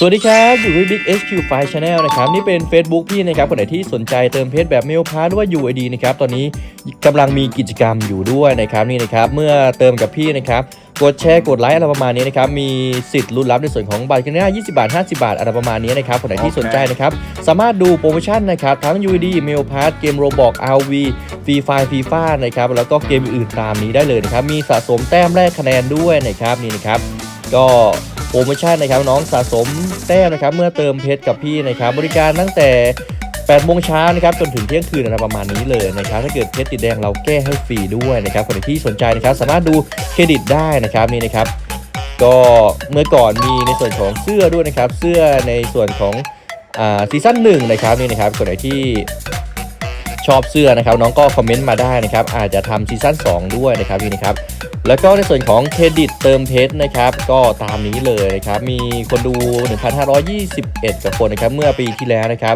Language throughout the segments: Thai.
สวัสดีครับอยู่ที่ Big HQ File Channel นะครับนี่เป็น Facebook พี่นะครับคนไหนที่สนใจเติมเพจแบบเมลพาหรือว่า UID นะครับตอนนี้กำลังมีกิจกรรมอยู่ด้วยนะครับนี่นะครับเมื่อเติมกับพี่นะครับกดแชร์กดไลค์อะไรประมาณนี้นะครับมีสิทธิ์ลุ้นรับในส่วนของบัตรกันได้20 บาท 50 บาทอะไรประมาณนี้นะครับคนไหนที่สนใจนะครับสามารถดูโปรโมชั่นนะครับทั้ง UID เมลพาเกมโรบอก RV ฟรีไฟฟีฟ่านะครับแล้วก็เกมอื่นๆตามนี้ได้เลยนะครับมีสะสมแต้มแรกคะแนนด้วยนะครับนี่นะครับก็ โปรโมชั่นนะครับน้องสะสมแต้มนะครับเมื่อเติมเพชรกับพี่นะครับบริการตั้งแต่8โมงเช้านะครับจนถึงเที่ยงคืนอะประมาณนี้เลยนะครับถ้าเกิดเพชรติดแดงเราแก้ให้ฟรีด้วยนะครับคนที่สนใจนะครับสามารถดูเครดิตได้นะครับนี่นะครับ ก็เมื่อก่อนมีในส่วนของเสื้อด้วยนะครับเสื้อในส่วนของอ่าซีซั่นหนึ่งนะครับนี่นะครับคนไหนที่ ชอบเสื้อนะครับน้องก็คอมเมนต์มาได้นะครับอาจจะทำซีซั่น2 ด้วยนะครับนี่นะครับแล้วก็ในส่วนของเครดิตเติมเพชรนะครับก็ตามนี้เลยนะครับมีคนดู 1,521กว่าคนนะครับเมื่อปีที่แล้วนะครับ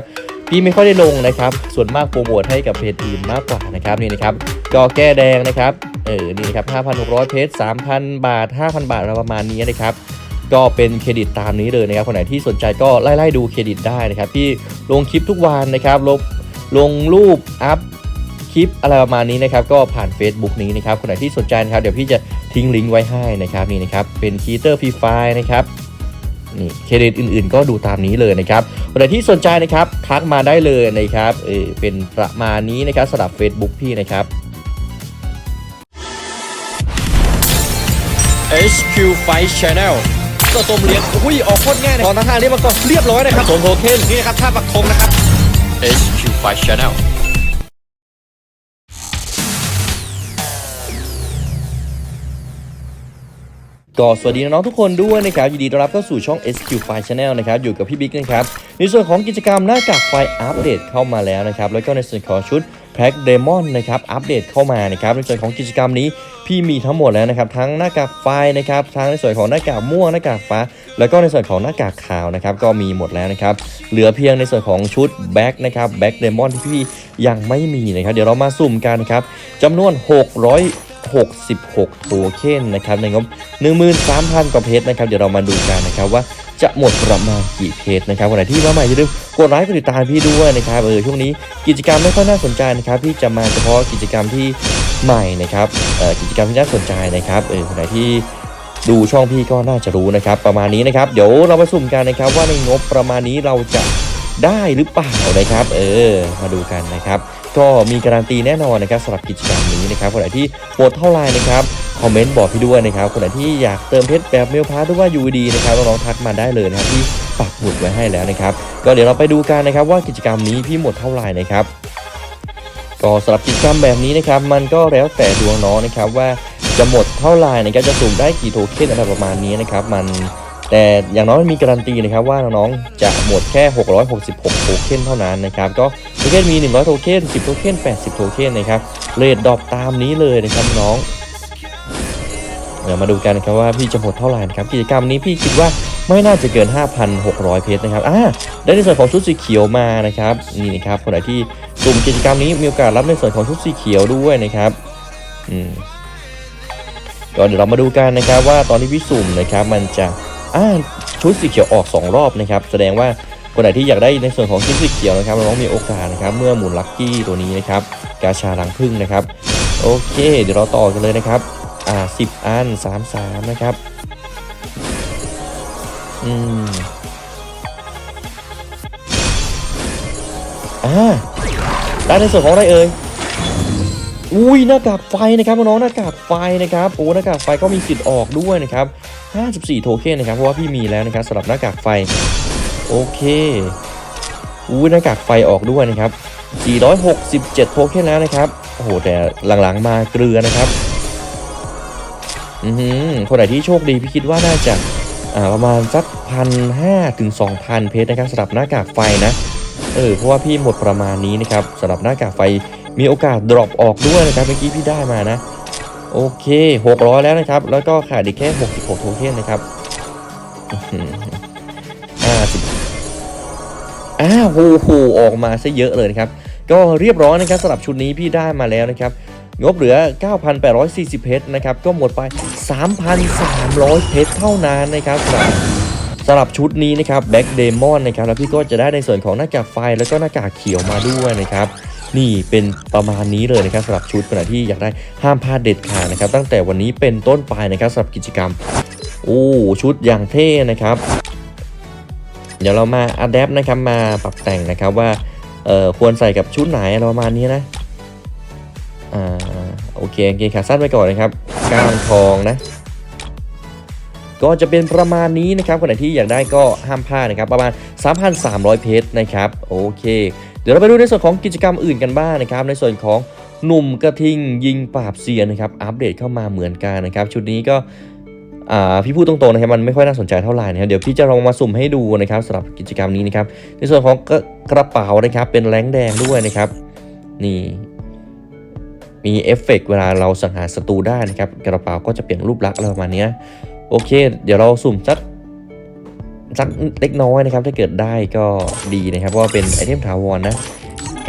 พี่ไม่ค่อยได้ลงนะครับส่วนมากโปรโมทให้กับเพจอื่นมากกว่านะครับนี่นะครับก็แก้แดงนะครับเออนี่นะครับ 5,600 เพชร3,000 บาท 5,000 บาทประมาณนี้นะครับก็เป็นเครดิตตามนี้เลยนะครับคนไหนที่สนใจก็ไล่ๆดูเครดิตได้นะครับพี่ลงคลิปทุกวันนะครับลง ลงรูปอัพคลิปอะไรประมาณนี้นะครับก็ผ่าน Facebook นี้นะครับคนไหนที่สนใจนะครับเดี๋ยวพี่จะทิ้งลิงก์ไว้ให้นะครับนี่นะครับเป็นคีเตอร์ฟรีไฟนะครับนี่เครดิตอื่นๆ ก็ดูตามนี้เลยนะครับคนไหนที่สนใจนะครับทักมาได้เลยนะครับเออเป็นประมาณนี้นะครับสำหรับ Facebook พี่นะครับ HQ Fight Channel ก็ต้มเหรียญอุ้ยออกโคตรง่ายนะตอนทั้งห้าเรียบมันก็เรียบร้อยนะครับสมโทเค็นนี่นะครับท่าปักธงนะครับ HQ5 Channel ก็สวัสดีน้องๆทุกคนด้วยนะครับยินดีต้อนรับเข้าสู่ช่อง SQ File Channel นะครับอยู่กับพี่บิ๊กนะครับในส่วนของกิจกรรมหน้ากากไฟอัปเดตเข้ามาแล้วนะครับแล้วก็ในส่วนของชุด แพ็กเดมอนนะครับอัปเดตเข้ามานะครับในส่วนของกิจกรรมนี้พี่มีทั้งหมดแล้วนะครับทั้งหน้ากากไฟนะครับทั้งในส่วนของหน้ากากม่วงหน้ากากฟ้า แล้วก็ในส่วนของหน้ากากขาวนะครับก็มีหมดแล้วนะครับเหลือเพียงในส่วนของชุดแบ็กนะครับแบ็กเดมอนที่พี่ยังไม่มีนะครับเดี๋ยวเรามาสุ่มกันครับจำนวน 600 66โทเค็นนะครับในงบ13,000กว่าเพชรนะครับ เดี๋ยวเรามาดูกันนะครับว่า จะหมดประมาณกี่เพชรนะครับวันไหนที่มาใหม่อย่าลืมกดไลค์กดติดตามพี่ด้วยนะครับเออช่วงนี้กิจกรรมไม่ค่อยน่าสนใจนะครับพี่จะมาเฉพาะกิจกรรมที่ใหม่นะครับเออกิจกรรมที่น่าสนใจนะครับเออคนไหนที่ดูช่องพี่ก็น่าจะรู้นะครับ ประมาณนี้นะครับ เดี๋ยวเราไปสุ่มกันนะครับ ว่าในงบประมาณนี้เราจะได้หรือเปล่านะครับ เออ มาดูกันนะครับ ก็มีการันตีแน่นอนนะครับสำหรับกิจกรรมนี้นะครับคนไหนที่หมดเท่าไหร่นะครับ คอมเมนต์บอกพี่ด้วยนะครับ คนไหนที่อยากเติมเพชรแบบเมลพาร์ทหรือว่า UD นะครับน้องๆทักมาได้เลยนะครับที่ปักหมุดไว้ให้แล้วนะครับ ก็เดี๋ยวเราไปดูกันนะครับว่ากิจกรรมนี้พี่หมดเท่าไหร่นะครับก็สำหรับกิจกรรมแบบนี้นะครับ มันก็แล้วแต่ดวงน้องนะครับว่าจะหมดเท่าไหร่นะครับจะสุ่มได้กี่โทเค็นอะไรประมาณนี้นะครับมันแต่อย่างน้อยมีการันตีนะครับว่าน้องๆจะหมดแค่ 666 โทเค็นเท่านั้นนะครับก็โทเค็นมี 100 โทเค็น10 โทเค็น80 โทเค็นนะครับเรทดรอปตามนี้เลยนะครับน้อง เดี๋ยวมาดูกันนะครับว่าพี่จะหมดเท่าไหร่นะครับกิจกรรมนี้พี่คิดว่าไม่น่าจะเกิน 5,600 เพชรนะครับอ่าได้ในส่วนของชุดสีเขียวมานะครับนี่นะครับคนไหนที่สุ่มกิจกรรมนี้มีโอกาสรับในส่วนของชุดสีเขียวด้วยนะครับอืมก็เดี๋ยวเรามาดูกันนะครับว่าตอนที่พี่สุ่มนะครับมันจะอ่าชุดสีเขียวออก 2 รอบนะครับ แสดงว่าคนไหนที่อยากได้ในส่วนของชุดสีเขียวนะครับน้องมีโอกาสนะครับเมื่อหมุนลัคกี้ตัวนี้นะครับกาชาลังพึ่งนะครับ โอเค เดี๋ยวเราต่อกันเลยนะครับ อ่าสิบอันสามสามนะครับ อืมอ่าได้ในส่วนของอะไรเอ่ยอุ้ยหน้ากากไฟนะครับน้องหน้ากากไฟนะครับโอ้หน้ากากไฟก็มีสิทธิ์ออกด้วยนะครับ 54 โทเค็นนะครับเพราะว่าพี่มีแล้วนะครับสำหรับหน้ากากไฟโอเคอุ้ยหน้ากากไฟออกด้วยนะครับ 467 โทเค็นแล้วนะครับโอ้โหแต่หลังๆมาเกลือนะครับ คนไหนที่โชคดีพี่คิดว่าน่าจะประมาณสักพันห้าถึงสองพันเพชรนะครับสำหรับหน้ากากไฟนะเออเพราะว่าพี่หมดประมาณนี้นะครับสำหรับหน้ากากไฟมีโอกาสดรอปออกด้วยนะครับเมื่อกี้พี่ได้มานะ โอเค 600 แล้วนะครับ แล้วก็ขาดอีกแค่ 66 โทเค็นนะครับอื้าสิบอ้าวโหโหออกมาซะเยอะเลยนะครับ ก็เรียบร้อยนะครับสำหรับชุดนี้พี่ได้มาแล้วนะครับ งบเหลือ 9,840 เพชรนะครับ ก็หมดไป 3,300 เพชรเท่านั้นนะครับสำหรับสำหรับชุดนี้นะครับแบ็กเดมอนนะครับแล้วพี่ก็จะได้ในส่วนของหน้ากากไฟแล้วก็หน้ากากเขียวมาด้วยนะครับนี่เป็นประมาณนี้เลยนะครับสำหรับชุดขณะที่อยากได้ห้ามพลาดเด็ดขาดนะครับ ตั้งแต่วันนี้เป็นต้นไปนะครับสำหรับกิจกรรม โอ้ชุดอย่างเท่นะครับ เดี๋ยวเรามาอัดแอปนะครับมาปรับแต่งนะครับว่าเออควรใส่กับชุดไหนประมาณนี้นะ อ่าโอเคโอเคขาสั้นไปก่อนนะครับก้ามทองนะ ก็จะเป็นประมาณนี้นะครับคนไหนที่อยากได้ก็ห้ามพลาดนะครับ ประมาณ 3,300 เพชรนะครับ โอเค เดี๋ยวเราไปดูในส่วนของกิจกรรมอื่นกันบ้างนะครับ ในส่วนของหนุ่มกระทิงยิงปราบเซียนนะครับ อัปเดตเข้ามาเหมือนกันนะครับ ชุดนี้ก็พี่พูดตรงๆนะครับมันไม่ค่อยน่าสนใจเท่าไหร่นะครับเดี๋ยวพี่จะลองมาสุ่มให้ดูนะครับสำหรับกิจกรรมนี้นะครับในส่วนของกระเป๋านะครับเป็นแรงแดงด้วยนะครับ นี่ มีเอฟเฟกต์เวลาเราสังหารศัตรูได้นะครับกระเป๋าก็จะเปลี่ยนรูปลักษณ์อะไรประมาณนี้โอเค เดี๋ยวเราสุ่มสักสักเล็กน้อยนะครับ ถ้าเกิดได้ก็ดีนะครับเพราะว่าเป็นไอเทมถาวรนะ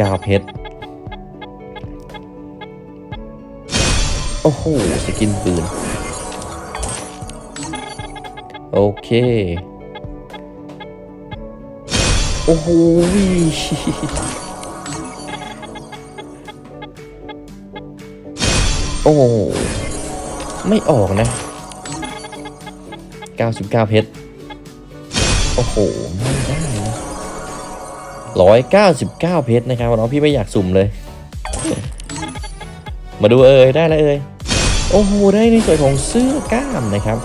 กาวเพชรโอ้โหสกินปืน โอเค โอ้โห โอ้ ไม่ออกนะ 99 เพชร โอ้โห ไม่ได้นะ199 เพชรนะครับน้องพี่ไม่อยากสุ่มเลย มาดูเอ่ยได้แล้วเอ่ยโอ้โห ได้ในส่วนของเสื้อกล้ามนะครับ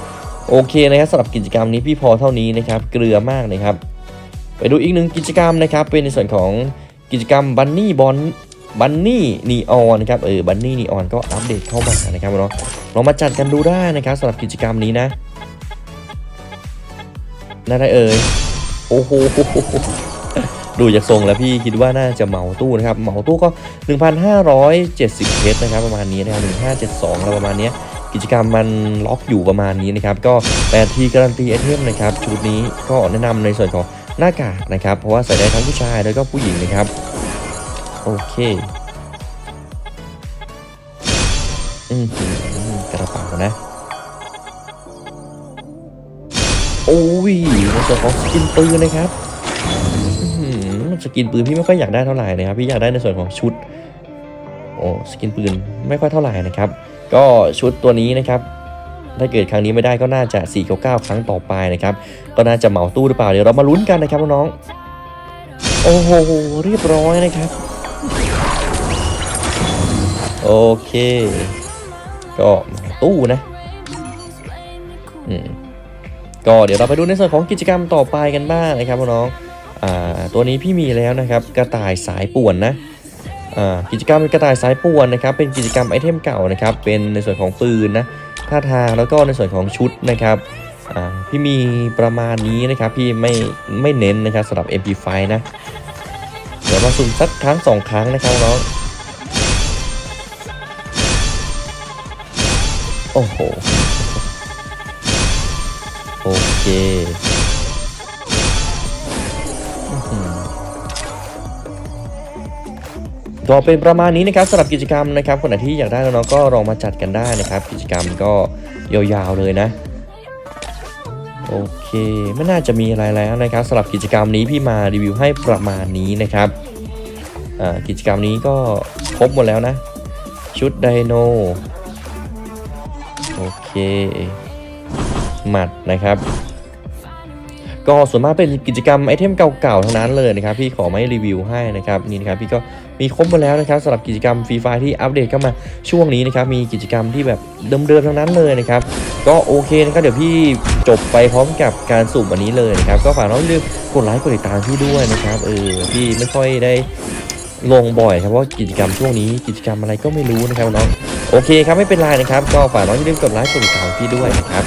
โอเคนะครับสำหรับกิจกรรมนี้พี่พอเท่านี้นะครับ เกลือมากนะครับ ไปดูอีกหนึ่งกิจกรรมนะครับ เป็นในส่วนของกิจกรรมบันนี่บอล บันนี่นีออนนะครับเออบันนี่นีออนก็อัปเดตเข้ามานะครับเนาะลองมาจัดกันดูได้นะครับสำหรับกิจกรรมนี้นะน่าได้เอ่ยโอ้โหดูจากทรงแล้วพี่คิดว่าน่าจะเหมาตู้นะครับเหมาตู้ก็ 1,570เพชรนะครับประมาณนี้นะครับ1572อะไรประมาณนี้กิจกรรมมันล็อกอยู่ประมาณนี้นะครับก็8ทีการันตีไอเทมนะครับชุดนี้ก็แนะนำในส่วนของหน้ากากนะครับเพราะว่าใส่ได้ทั้งผู้ชายแล้วก็ผู้หญิงนะครับ โอเคอืมกระเป๋านะ โอ้ยในส่วนของสกินปืนนะครับอื้อหือสกินปืนพี่ไม่ค่อยอยากได้เท่าไหร่นะครับ พี่อยากได้ในส่วนของชุด โอ้สกินปืนไม่ค่อยเท่าไหร่นะครับ ก็ชุดตัวนี้นะครับ ถ้าเกิดครั้งนี้ไม่ได้ก็น่าจะ499ครั้งต่อไปนะครับ ก็น่าจะเหมาตู้หรือเปล่าเดี๋ยวเรามาลุ้นกันนะครับน้องๆโอ้โหเรียบร้อยนะครับ โอเค ก็ตู้นะอืมก็เดี๋ยวเราไปดูในส่วนของกิจกรรมต่อไปกันบ้างนะครับน้องอ่าตัวนี้พี่มีแล้วนะครับ กระต่ายสายป่วนนะอ่ากิจกรรมกระต่ายสายป่วนนะครับ เป็นกิจกรรมไอเทมเก่านะครับ เป็นในส่วนของปืนนะท่าทางแล้วก็ในส่วนของชุดนะครับอ่าพี่มีประมาณนี้นะครับพี่ไม่ไม่เน้นนะครับสำหรับ MP5 นะเดี๋ยวมาสุ่มสักครั้งสองครั้งนะครับน้อง อ้โห โอเคก็เป็นประมาณนี้นะครับสำหรับกิจกรรมนะครับ คนไหนที่อยากได้น้องๆก็ลองมาจัดกันได้นะครับ กิจกรรมก็ยาวๆเลยนะ โอเคไม่น่าจะมีอะไรแล้วนะครับสำหรับกิจกรรมนี้พี่มารีวิวให้ประมาณนี้นะครับกิจกรรมนี้ก็ครบหมดแล้วนะ ชุดไดโน เคหมัดนะครับ ก็ส่วนมากเป็นกิจกรรมไอเทมเก่าๆทั้งนั้นเลยนะครับ พี่ขอไม่รีวิวให้นะครับนี่นะครับพี่ก็มีครบหมดแล้วนะครับสำหรับกิจกรรมฟรีไฟที่อัปเดตเข้ามาช่วงนี้นะครับมีกิจกรรมที่แบบเดิมๆทั้งนั้นเลยนะครับก็โอเคนะครับเดี๋ยวพี่จบไปพร้อมกับการสุ่มอันนี้เลยนะครับก็ฝากน้องลืมกดไลค์กดติดตามพี่ด้วยนะครับเออพี่ไม่ค่อยได้ลงบ่อยครับเพราะว่ากิจกรรมช่วงนี้กิจกรรมอะไรก็ไม่รู้นะครับน้อง โอเคครับไม่เป็นไรนะครับ ก็ฝากน้องอย่าลืมกดไลค์กดติดตามพี่ด้วยนะครับ